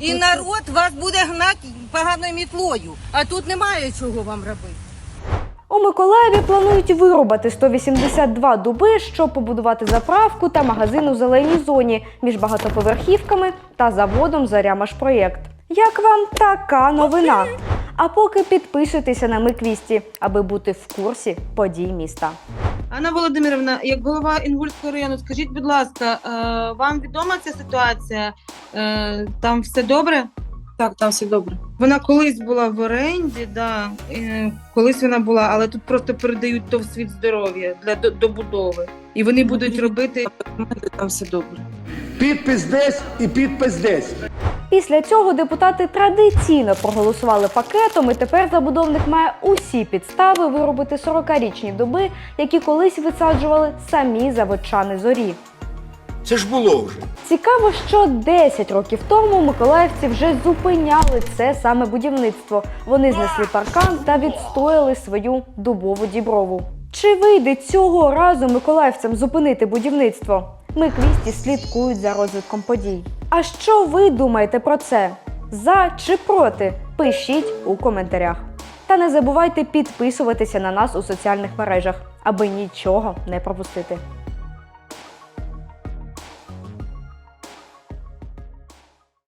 І народ вас буде гнати поганою мітлою. А тут немає чого вам робити. У Миколаєві планують вирубати 182 дуби, щоб побудувати заправку та магазин у зеленій зоні між багатоповерхівками та заводом Зарямашпроєкт. Як вам така новина? А поки підписуйтеся на Миквісті, аби бути в курсі подій міста. Анна Володимирівна, як голова Інгульського району, скажіть, будь ласка, е, вам відома ця ситуація? Е, Там все добре? Так, там все добре. Вона колись була в оренді, да, колись вона була, але тут просто передають то в світ здоров'я для добудови. І вони будуть робити Там все добре. Підпис десь і підпис десь. Після цього депутати традиційно проголосували пакетом, і тепер забудовник має усі підстави виробити 40-річні дуби, які колись висаджували самі заводчани зорі. Це ж було вже. Цікаво, що 10 років тому миколаївці вже зупиняли це саме будівництво. Вони знесли паркан та відстояли свою дубову діброву. Чи вийде цього разу миколаївцям зупинити будівництво? Ми квісті слідкують за розвитком подій. А що ви думаєте про це? За чи проти? Пишіть у коментарях. Та не забувайте підписуватися на нас у соціальних мережах, аби нічого не пропустити.